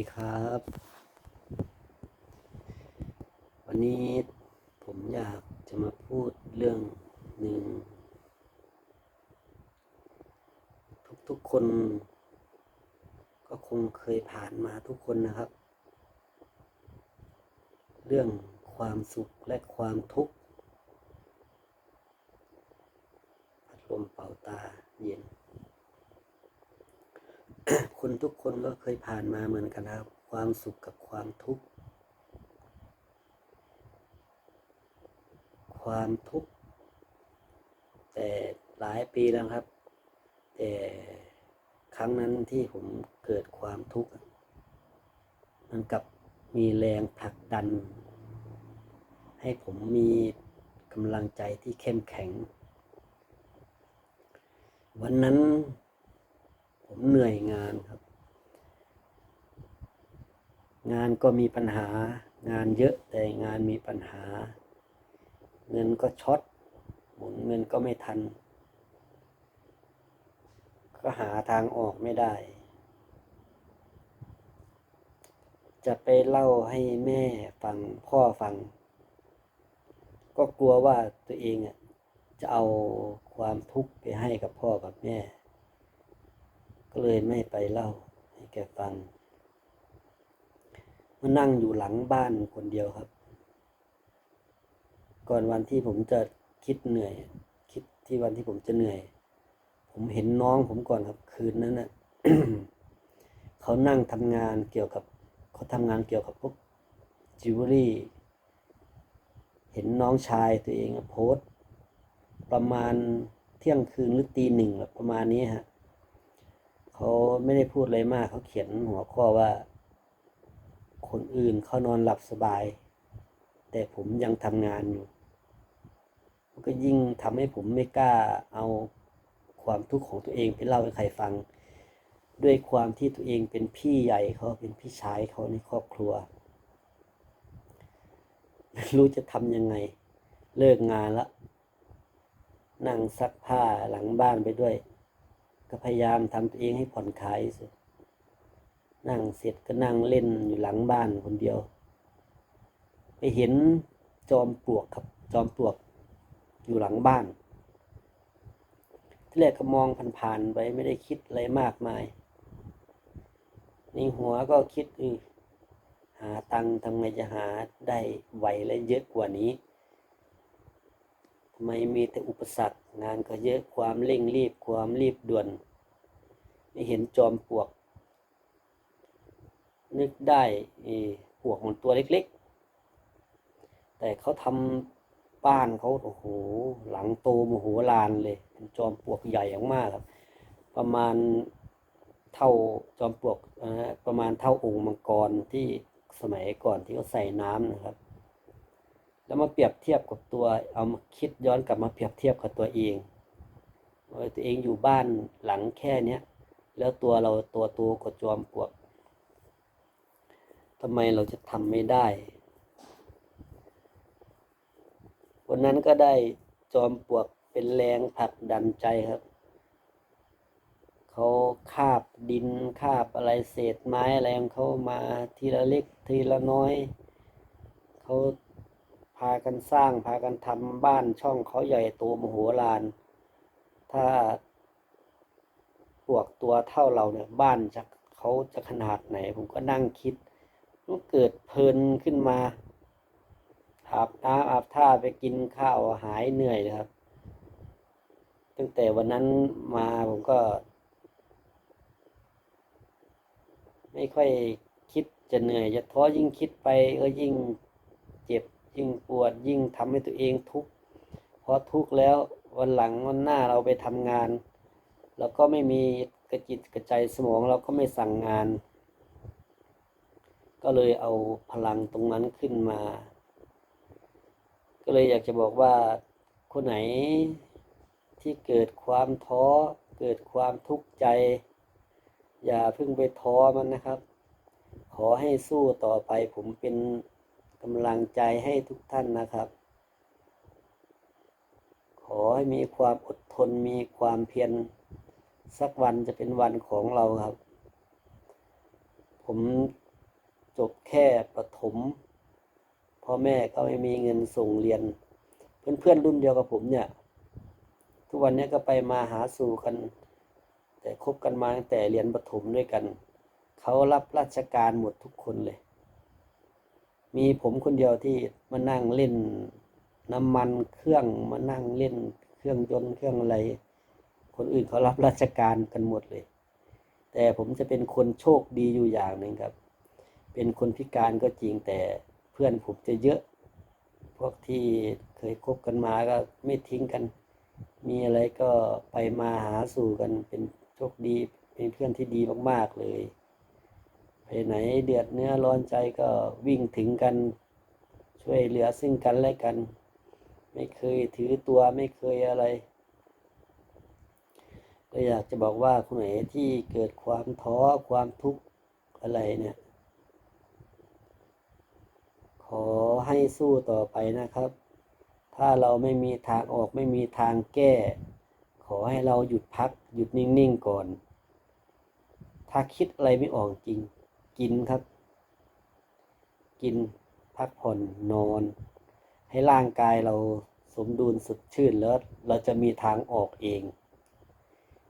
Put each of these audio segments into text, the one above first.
ดีครับ วันนี้ผมอยากจะมาพูดเรื่องหนึ่ง ทุกๆคน ก็คงเคยผ่านมาทุกคนนะครับ เรื่องความสุขและความทุกข์พัดลมเป่าตาเย็น คนทุกคนก็เคยผ่านมาเหมือนกันครับ ความสุขกับความทุกข์ ความทุกข์ แต่หลายปีแล้วครับ แต่ครั้งนั้นที่ผมเกิดความทุกข์มันกับมีแรงผลักดัน ให้ผมมีกำลังใจที่เข้มแข็ง วันนั้น ผมเหนื่อยงานครับ งานก็มีปัญหา งานเยอะแต่งานมีปัญหา เงินก็ช็อตหมุนเงินก็ไม่ทัน ก็หาทางออกไม่ได้ จะไปเล่าให้แม่ฟังพ่อฟัง ก็กลัวว่าตัวเองอะจะเอาความทุกข์ไปให้กับพ่อกับแม่ ก็เลยไม่ไปเล่าให้แกฟังมานั่งอยู่หลังบ้านคนเดียวครับ ก่อนวันที่ผมจะคิดเหนื่อย คิดที่วันที่ผมจะเหนื่อย ผมเห็นน้องผมก่อนครับ คืนนั้นน่ะเขานั่งทำงานเกี่ยวกับเขาทำงานเกี่ยวกับพวกจิวเวลรี่เห็นน้องชายตัวเองโพสต์ประมาณเที่ยงคืนหรือตีหนึ่งประมาณนี้ฮะ เขาไม่ได้พูดอะไรมาก เขาเขียนหัวข้อว่า คนอื่นเขานอนหลับสบาย แต่ผมยังทำงานอยู่มันก็ยิ่งทำให้ผมไม่กล้าเอาความทุกข์ของตัวเองไปเล่าให้ใครฟัง ด้วยความที่ตัวเองเป็นพี่ใหญ่เขาเป็นพี่ชายเขาในครอบครัวรู้จะทำยังไง เลิกงานละ นั่งซักผ้าหลังบ้านไปด้วย ก็พยายามทำตัวเองให้ผ่อนคลายสุดนั่งเสร็จก็นั่งเล่นอยู่หลังบ้านคนเดียว ไปเห็นจอมปลวกครับ จอมปลวกอยู่หลังบ้าน ที่แรกก็มองผ่านๆไปไม่ได้คิดอะไรมากมาย ในหัวก็คิดเออหาตังค์ทำไงจะหาได้ไวและเยอะกว่านี้ ไม่มีแต่อุปสรรค งานก็เยอะความเร่งรีบความรีบด่วน ไม่เห็นจอมปลวก นึกได้ปลวกมันตัวเล็กๆ แต่เขาทำบ้านเขาโอ้โหหลังโตมโหฬารเลยเป็นจอมปลวกใหญ่มากครับ ประมาณเท่าจอมปลวกนะฮะประมาณเท่าองค์มังกรที่สมัยก่อนที่เขาใส่น้ำนะครับ แล้วมาเปรียบเทียบกับตัว เอามาคิดย้อนกลับมาเปรียบเทียบกับตัวเองว่าตัวเองอยู่บ้านหลังแค่เนี้ยแล้วตัวเราตัวตกว่าจอมปลวกทำไมเราจะทำไม่ได้ วันนั้นก็ได้จอมปลวกเป็นแรงผลักดันใจครับ เขาคาบดินคาบอะไรเศษไม้อะไรของเขามาทีละเล็กทีละน้อย เขา พากันสร้างพากันทำบ้านช่องเขาใหญ่โตมโหฬารถ้าปวกตัวเท่าเราเนี่ยบ้านจะเขาจะขนาดไหน ผมก็นั่งคิดมันเกิดเพลินขึ้นมาอาบน้ำอาบท่าไปกินข้าวหายเหนื่อยเลยครับ ตั้งแต่วันนั้นมาผมก็ ไม่ค่อยคิดจะเหนื่อย จะท้อยิ่งคิดไปก็ยิ่งเจ็บ ยิ่งปวดยิ่งทำให้ตัวเองทุกข์พอทุกข์แล้ววันหลังวันหน้าเราไปทำงาน แล้วก็ไม่มีกระจิตกระใจสมองเราก็ไม่สั่งงาน ก็เลยเอาพลังตรงนั้นขึ้นมา ก็เลยอยากจะบอกว่าคนไหนที่เกิดความท้อเกิดความทุกข์ใจ อย่าเพิ่งไปท้อมันนะครับ ขอให้สู้ต่อไปผมเป็น กำลังใจให้ทุกท่านนะครับ ขอให้มีความอดทนมีความเพียรสักวันจะเป็นวันของเราครับ ผมจบแค่ประถมพ่อแม่ก็ไม่มีเงินส่งเรียน เพื่อนๆรุ่นเดียวกับผมเนี่ย ทุกวันนี้ก็ไปมาหาสู่กัน แต่คบกันมาตั้งแต่เรียนประถมด้วยกัน เขารับราชการหมดทุกคนเลย มีผมคนเดียวที่มานั่งเล่นน้ำมันเครื่องมานั่งเล่นเครื่องยนต์เครื่องอะไร คนอื่นเขารับราชการกันหมดเลย แต่ผมจะเป็นคนโชคดีอยู่อย่างหนึ่งครับ เป็นคนพิการก็จริงแต่เพื่อนผมจะเยอะ พวกที่เคยคบกันมาก็ไม่ทิ้งกัน มีอะไรก็ไปมาหาสู่กันเป็นโชคดีเป็นเพื่อนที่ดีมากๆเลย ไปไหนเดือดเนื้อร้อนใจก็วิ่งถึงกัน ช่วยเหลือซึ่งกันและกัน ไม่เคยถือตัวไม่เคยอะไร ก็อยากจะบอกว่าคนไหนที่เกิดความท้อความทุกข์อะไรเนี่ย ขอให้สู้ต่อไปนะครับ ถ้าเราไม่มีทางออกไม่มีทางแก้ ขอให้เราหยุดพักหยุดนิ่งๆก่อน ถ้าคิดอะไรไม่ออกจริง กินครับ กินพักผ่อนนอน ให้ร่างกายเราสมดุลสดชื่นแล้วเราจะมีทางออกเอง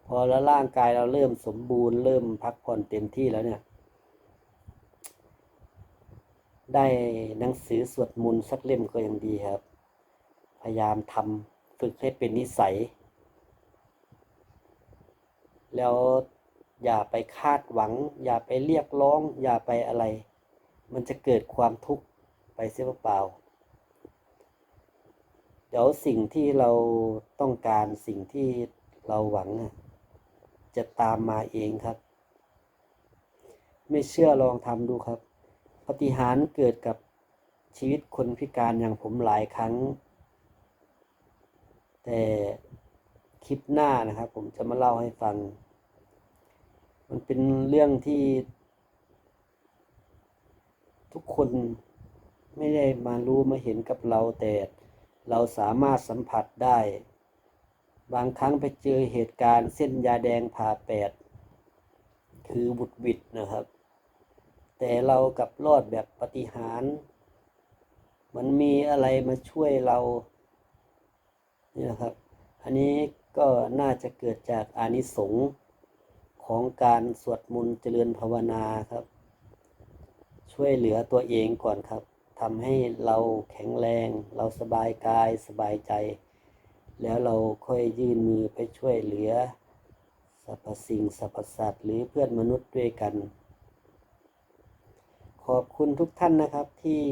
พอแล้วร่างกายเราเริ่มสมบูรณ์เริ่มพักผ่อนเต็มที่แล้วเนี่ย ได้หนังสือสวดมนต์สักเล่มก็ยังดีครับ พยายามทำฝึกให้เป็นนิสัย แล้ว อย่าไปคาดหวัง อย่าไปเรียกร้อง อย่าไปอะไร มันจะเกิดความทุกข์ไปเสียเปล่าเดี๋ยวสิ่งที่เราต้องการสิ่งที่เราหวัง จะตามมาเองครับ ไม่เชื่อลองทำดูครับปฏิหารเกิดกับชีวิตคนพิการอย่างผมหลายครั้ง แต่คลิปหน้านะครับ ผมจะมาเล่าให้ฟัง มันเป็นเรื่องที่ ทุกคนไม่ได้มารู้มาเห็นกับเราแต่เราสามารถสัมผัสได้ บางครั้งไปเจอเหตุการณ์เส้นยาแดงผ่าแปด คือบุดวิดนะครับ แต่เรากลับรอดแบบปฏิหารมันมีอะไรมาช่วยเรา นี่นะครับ อันนี้ก็น่าจะเกิดจากอานิสงส์ ของการสวดมนต์เจริญภาวนาครับ ช่วยเหลือตัวเองก่อนครับทำให้เราแข็งแรง เราสบายกายสบายใจ แล้วเราค่อยยื่นมือไปช่วยเหลือสรรพสิ่งสรรพสัตว์หรือเพื่อนมนุษย์ด้วยกัน ขอบคุณทุกท่านนะครับที่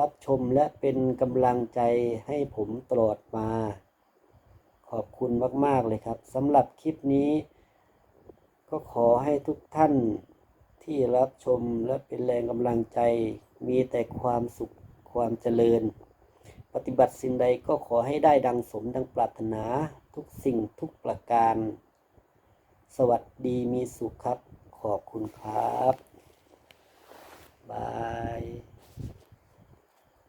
รับชมและเป็นกำลังใจให้ผมตลอดมา ขอบคุณมาก ๆ เลยครับสำหรับคลิปนี้ ก็ขอให้ทุกท่านที่รับชมและเป็นแรงกำลังใจ มีแต่ความสุขความเจริญ ปฏิบัติสิ่งใดก็ขอให้ได้ดังสมดังปรารถนาทุกสิ่งทุกประการ สวัสดีมีสุขครับ ขอบคุณครับ บาย